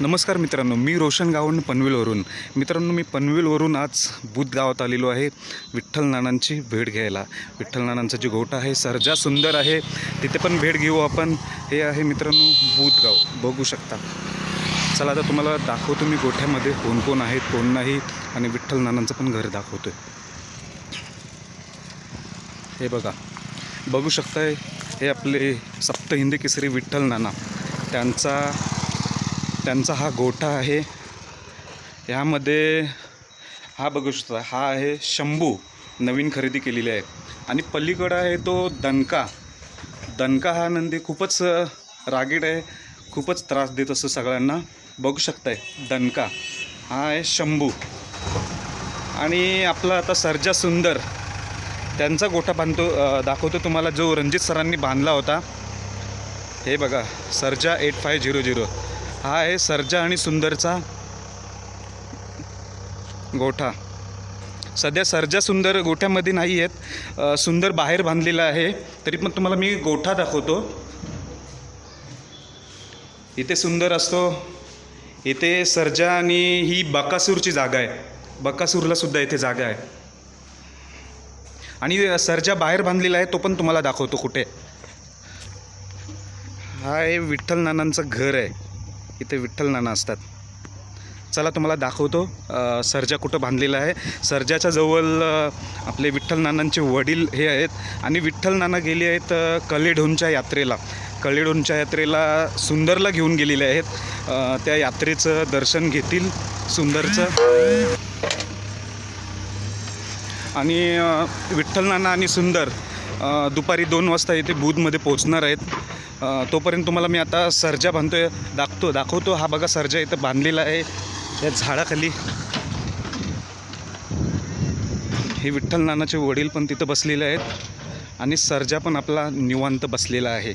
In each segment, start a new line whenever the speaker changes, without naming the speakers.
नमस्कार मित्रांनो मी रोशन गावंड पनवेलवरून. मित्रांनो मी पनवेलवरून आज बुध गावात आलेलो आहे विठ्ठल नानांची भेट घ्यायला. विठ्ठल नानांचा जे गोठा आहे सर्जा सुंदर आहे. तिथे पण भेट घेऊ आपण. हे आहे मित्रांनो बुधगाव. बघू शकता. चला आता तुम्हाला दाखवतो मी गोठ्यामध्ये कोण कोण आहेत कोण नाही आणि विठ्ठल नानांचं पण घर दाखवतो हे बघा. बघू शकताय हे आपले सप्त हिंदी केसरी विठ्ठल नाना. त्यांचा त्यांचा हा गोठा आहे. ह्यामध्ये हा बघू शकता हा आहे शंभू नवीन खरेदी केलेली आहे. आणि पलीकडं आहे तो दणका. दणका हा नंदी खूपच रागीट आहे खूपच त्रास देत असतो सगळ्यांना. बघू शकताय दणका. हा आहे शंभू. आणि आपला आता सर्जा सुंदर. त्यांचा गोठा बांधतो दाखवतो तुम्हाला जो रणजित सरांनी बांधला होता. हे बघा Sarja eight five zero zero. हा आहे सर्जा आणि सुंदरचा गोठा. सध्या सर्जा सुंदर गोठ्यामध्ये नाही आहेत. सुंदर बाहेर बांधलेला आहे. तरी पण तुम्हाला मी गोठा दाखवतो. इथे सुंदर असतो. इथे सर्जा आणि ही बकासूरची जागा आहे. बकासूरला सुद्धा इथे जागा आहे. आणि सर्जा बाहेर बांधलेला आहे तो पण तुम्हाला दाखवतो कुठे. हा आहे विठ्ठल नानांचं घर आहे. इथे विठ्ठल नाना असतात. चला तुम्हाला दाखवतो. सर्जा कुठं बांधलेला आहे. सर्जाच्या जवळ आपले विठ्ठल नानांचे वडील हे आहेत. आणि विठ्ठल नाना गेले आहेत अ, कलेढोनच्या यात्रेला. कलेढोनच्या यात्रेला सुंदरला घेऊन गेलेले आहेत. त्या यात्रेचं दर्शन घेतील सुंदरचं. आणि विठ्ठल नाना आणि सुंदर दुपारी दोन वाजता इथे बुधमध्ये पोहोचणार आहेत. तोपर्यंत तुम्हाला मी आता सर्जा आहे दाखतो दाखवतो. हा बघा सर्जा इथं बांधलेला आहे या झाडाखाली. हे विठ्ठल नानाचे वडील पण तिथं बसलेले आहेत आणि सर्जा पण आपला निवांत बसलेला आहे.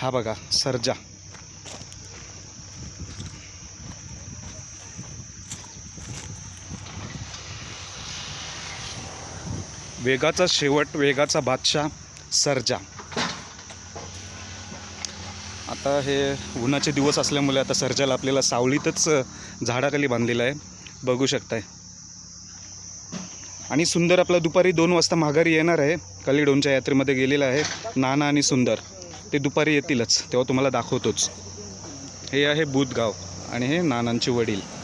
हा बघा सर्जा. वेगाचा शेवट वेगाचा बादशाह सर्जा. आता हे उन्हाचे दिवस असल्यामुळे आता सर्जाला आपल्याला सावलीतच झाडाखाली बांधलेलं आहे. बघू शकताय. आणि सुंदर आपला दुपारी दोन वाजता माघारी येणार आहे. कलिडोनच्या यात्रेमध्ये गेलेला आहे नाना आणि सुंदर. ते दुपारी येतीलच तेव्हा तुम्हाला दाखवतोच. हे आहे बुधगाव आणि हे नानांचे वडील.